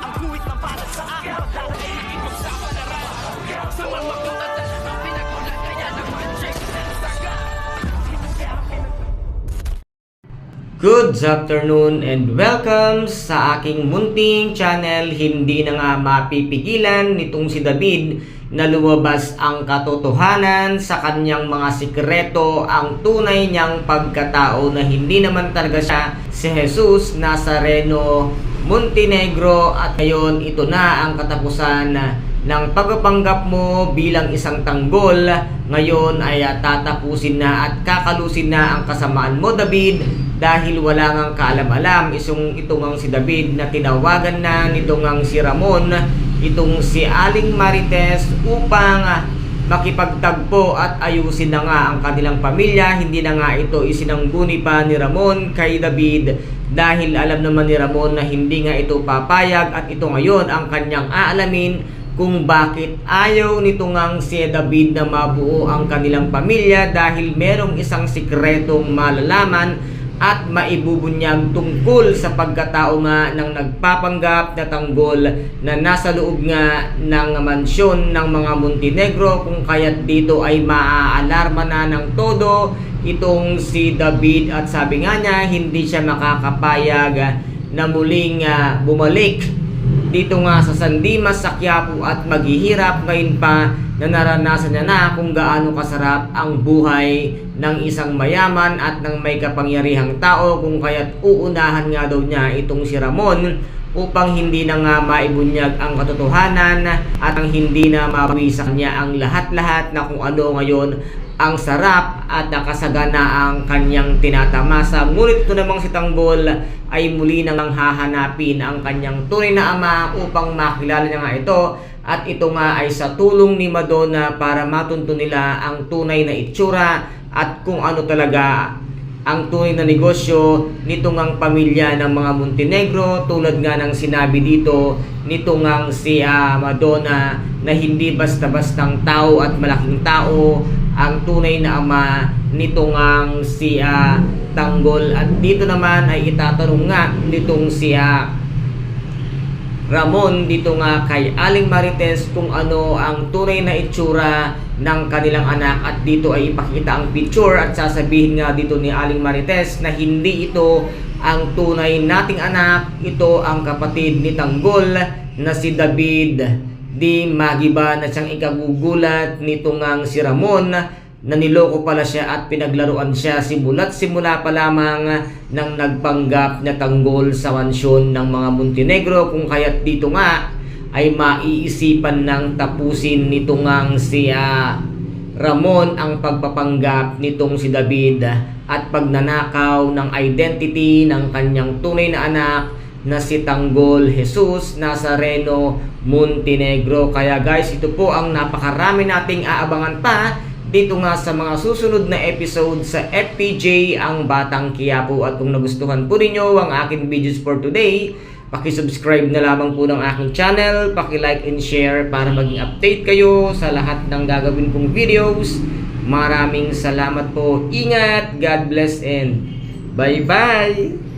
Ang guhit na para sa akin Pagdadaig ipagsapalaran Sa mga katatan Ang pinagulat kaya naman Check na saga Good afternoon and welcome sa aking munting channel. Hindi na nga mapipigilan nitong si David na lumabas ang katotohanan sa kanyang mga sikreto, ang tunay niyang pagkatao na hindi naman talaga siya si Jesus Nazareno Montenegro at ngayon ito na ang katapusan ng pagpapanggap mo bilang isang tanggol. Ngayon ay ah, tatapusin na at kakalusin na ang kasamaan mo David dahil wala ngang kaalam-alam. Isong itong si David na tinawagan na nitong ang si Ramon itong si Aling Marites upang ah, makipagtagpo at ayusin na nga ang kanilang pamilya. Hindi na nga ito isinangguni pa ni Ramon kay David dahil alam naman ni Ramon na hindi nga ito papayag at ito ngayon ang kanyang aalamin kung bakit ayaw nito ngang si David na mabuo ang kanilang pamilya dahil merong isang sikretong malalaman at maibubunyag tungkol sa pagkatao nga ng nagpapanggap na tanggol na nasa loob nga ng mansyon ng mga Montenegro kung kaya't dito ay maaalarma na ng todo itong si David at sabi nga niya hindi siya makakapayag na muling ah, bumalik dito nga sa Sandimas sa Quiapo at maghihirap. Ngayon pa na naranasan niya na kung gaano kasarap ang buhay ng isang mayaman at ng may kapangyarihang tao. Kung kaya't uunahan nga daw niya itong si Ramon upang hindi na nga maibunyag ang katotohanan at ang hindi na mabawi sa kanya ang lahat-lahat na kung ano ngayon ang sarap at nakasagana ang kanyang tinatamasa. Ngunit ito namang si Tanggol ay muli nang hahanapin ang kanyang tunay na ama upang makilala niya nga ito at ito nga ay sa tulong ni Madonna para matunto nila ang tunay na itsura at kung ano talaga ang tunay na negosyo nitong ang pamilya ng mga Montenegro tulad nga ng sinabi dito nitong ang si ah, Madonna na hindi basta-bastang tao at malaking tao. Ang tunay na ama nitong ang si ah, Tanggol. At dito naman ay itatanong nga nitong si ah, Ramon dito nga kay Aling Marites kung ano ang tunay na itsura ng kanilang anak. At dito ay ipakita ang picture at sasabihin nga dito ni Aling Marites na hindi ito ang tunay nating anak, ito ang kapatid ni Tanggol na si David. Di magiba na siyang ikagugulat nitong ang si Ramon na niloko pala siya at pinaglaruan siya simula't simula pa lamang ng nagpanggap na tanggol sa mansyon ng mga Montenegro kung kaya't dito nga ay maiisipan ng tapusin nito ngang si ah, Ramon ang pagpapanggap nitong si David at pagnanakaw ng identity ng kanyang tunay na anak na si Tanggol Jesus Nazareno Montenegro. Kaya guys, ito po ang napakarami nating aabangan pa dito nga sa mga susunod na episode sa FPJ ang Batang Quiapo at kung nagustuhan po ninyo ang aking videos for today Paki-subscribe na lamang po ng aking channel, paki-like and share para maging update kayo sa lahat ng gagawin kong videos. Maraming salamat po. Ingat, God bless and bye-bye!